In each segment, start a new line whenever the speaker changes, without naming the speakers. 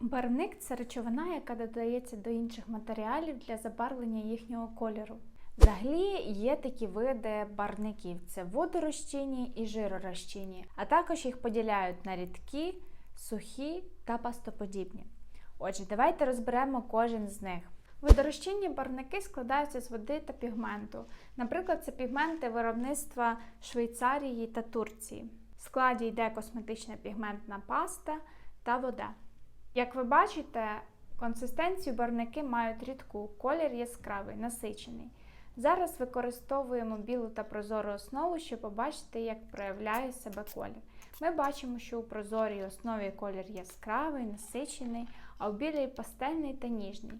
Барвник це речовина, яка додається до інших матеріалів для забарвлення їхнього кольору. Взагалі є такі види барвників: це водорозчинні і жиророзчинні, а також їх поділяють на рідкі, сухі та пастоподібні. Отже, давайте розберемо кожен з них. Водорозчинні барвники складаються з води та пігменту. Наприклад, це пігменти виробництва Швейцарії та Турції. В складі йде косметична пігментна паста та вода. Як ви бачите, консистенцію барвники мають рідку, колір яскравий, насичений. Зараз використовуємо білу та прозору основу, щоб побачити, як проявляє себе колір. Ми бачимо, що у прозорій основі колір яскравий, насичений, а у білій пастельний та ніжний.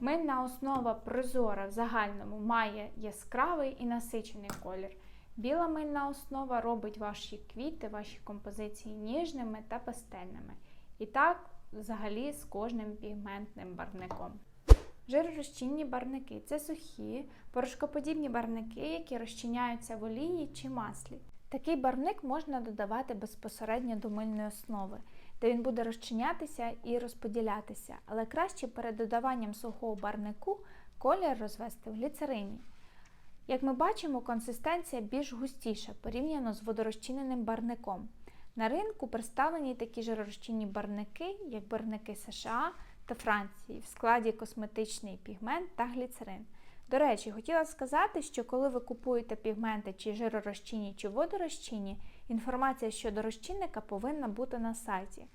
Мильна основа прозора в загальному має яскравий і насичений колір. Біла мильна основа робить ваші квіти, ваші композиції ніжними та пастельними. І так, взагалі, з кожним пігментним барвником. Жиророзчинні барвники це сухі, порошкоподібні барвники, які розчиняються в олії чи маслі. Такий барвник можна додавати безпосередньо до мильної основи, де він буде розчинятися і розподілятися, але краще перед додаванням сухого барвнику колір розвести в гліцерині. Як ми бачимо, консистенція більш густіша порівняно з водорозчиненим барвником. На ринку представлені такі жиророзчинні барвники, як барвники США та Франції, в складі косметичний пігмент та гліцерин. До речі, хотіла сказати, що коли ви купуєте пігменти чи жиророзчинні, чи водорозчинні, інформація щодо розчинника повинна бути на сайті.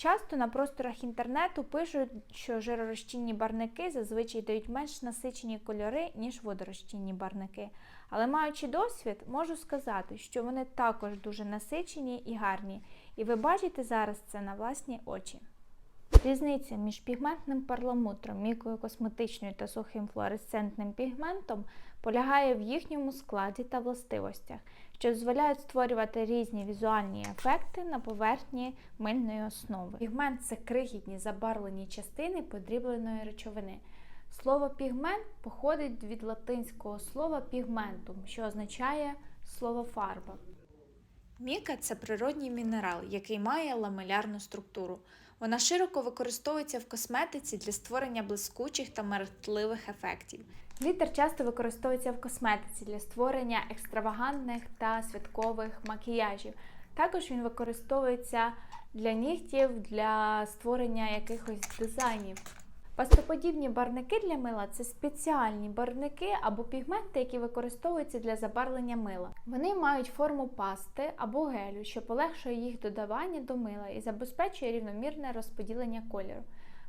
Часто на просторах інтернету пишуть, що жиророзчинні барники зазвичай дають менш насичені кольори, ніж водорозчинні барники. Але маючи досвід, можу сказати, що вони також дуже насичені і гарні, і ви бачите зараз це на власні очі. Різниця між пігментним перламутром, мікою косметичною та сухим флуоресцентним пігментом полягає в їхньому складі та властивостях, що дозволяють створювати різні візуальні ефекти на поверхні мильної основи. Пігмент це крихітні забарвлені частини подрібленої речовини. Слово пігмент походить від латинського слова пігментум, що означає слово фарба. Міка це природній мінерал, який має ламелярну структуру. Вона широко використовується в косметиці для створення блискучих та мерехтливих ефектів. Літер часто використовується в косметиці для створення екстравагантних та святкових макіяжів. Також він використовується для нігтів для створення якихось дизайнів. Пастоподібні барвники для мила це спеціальні барвники або пігменти, які використовуються для забарвлення мила. Вони мають форму пасти або гелю, що полегшує їх додавання до мила і забезпечує рівномірне розподілення кольору.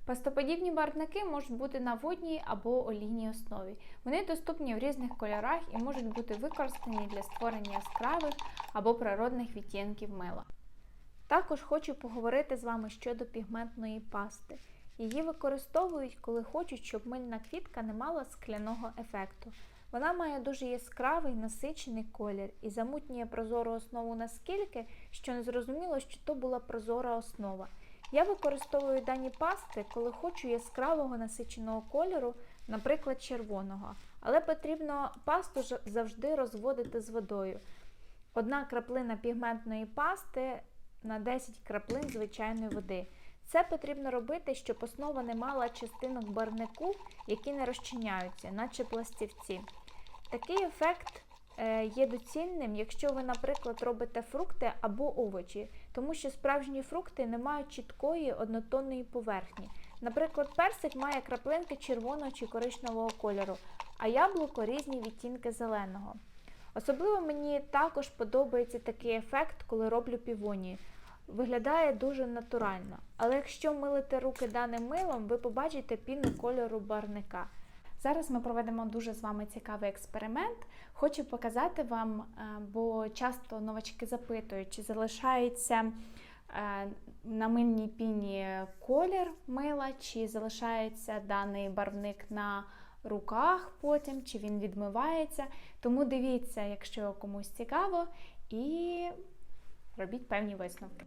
Пастоподібні барвники можуть бути на водній або олійній основі. Вони доступні в різних кольорах і можуть бути використані для створення яскравих або природних відтінків мила. Також хочу поговорити з вами щодо пігментної пасти. Її використовують, коли хочуть, щоб мильна квітка не мала скляного ефекту. Вона має дуже яскравий насичений колір і замутнює прозору основу наскільки, що не зрозуміло, що то була прозора основа. Я використовую дані пасти, коли хочу яскравого насиченого кольору, наприклад, червоного. Але потрібно пасту завжди розводити з водою. Одна краплина пігментної пасти на 10 краплин звичайної води. Це потрібно робити, щоб основа не мала частинок барвнику, які не розчиняються, наче пластівці. Такий ефект е, є доцільним, якщо ви, наприклад, робите фрукти або овочі, тому що справжні фрукти не мають чіткої однотонної поверхні. Наприклад, персик має краплинки червоного чи коричневого кольору, а яблуко різні відтінки зеленого. Особливо мені також подобається такий ефект, коли роблю півонії виглядає дуже натурально. Але якщо милити руки даним милом, ви побачите піну кольору барника. Зараз ми проведемо дуже з вами цікавий експеримент. Хочу показати вам, е, бо часто новачки запитують, чи залишається е, на мильній піні колір мила, чи залишається даний барвник на руках потім, чи він відмивається. Тому дивіться, якщо комусь цікаво, і робіть певні висновки.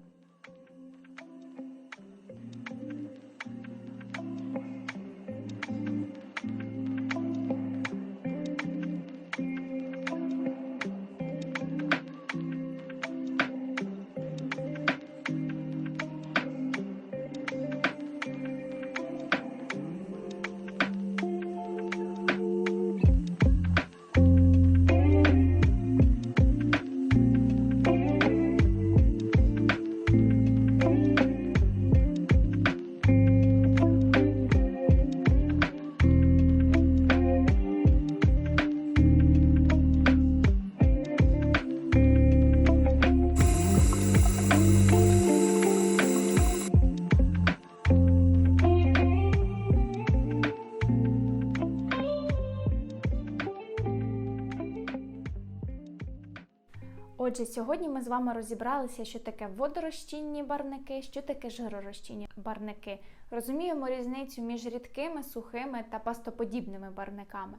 Отже, сьогодні ми з вами розібралися, що таке водорозчинні барники, що таке жиророзчинні барники. Розуміємо різницю між рідкими, сухими та пастоподібними барниками.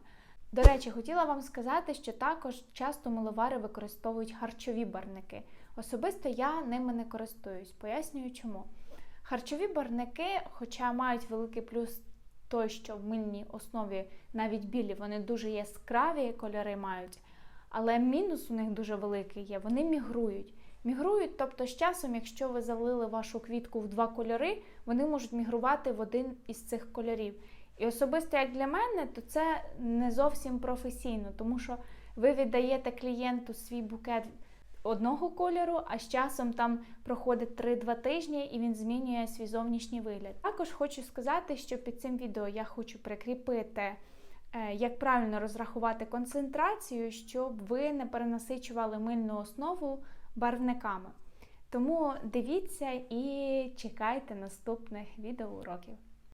До речі, хотіла вам сказати, що також часто миловари використовують харчові барники. Особисто я ними не користуюсь. Пояснюю чому. Харчові барники, хоча мають великий плюс той, що в мильній основі навіть білі, вони дуже яскраві кольори мають. Але мінус у них дуже великий є. Вони мігрують. Мігрують, тобто з часом, якщо ви залили вашу квітку в два кольори, вони можуть мігрувати в один із цих кольорів. І особисто як для мене, то це не зовсім професійно, тому що ви віддаєте клієнту свій букет одного кольору, а з часом там проходить 3-2 тижні і він змінює свій зовнішній вигляд. Також хочу сказати, що під цим відео я хочу прикріпити, як правильно розрахувати концентрацію, щоб ви не перенасичували мильну основу барвниками. Тому дивіться і чекайте наступних відеоуроків.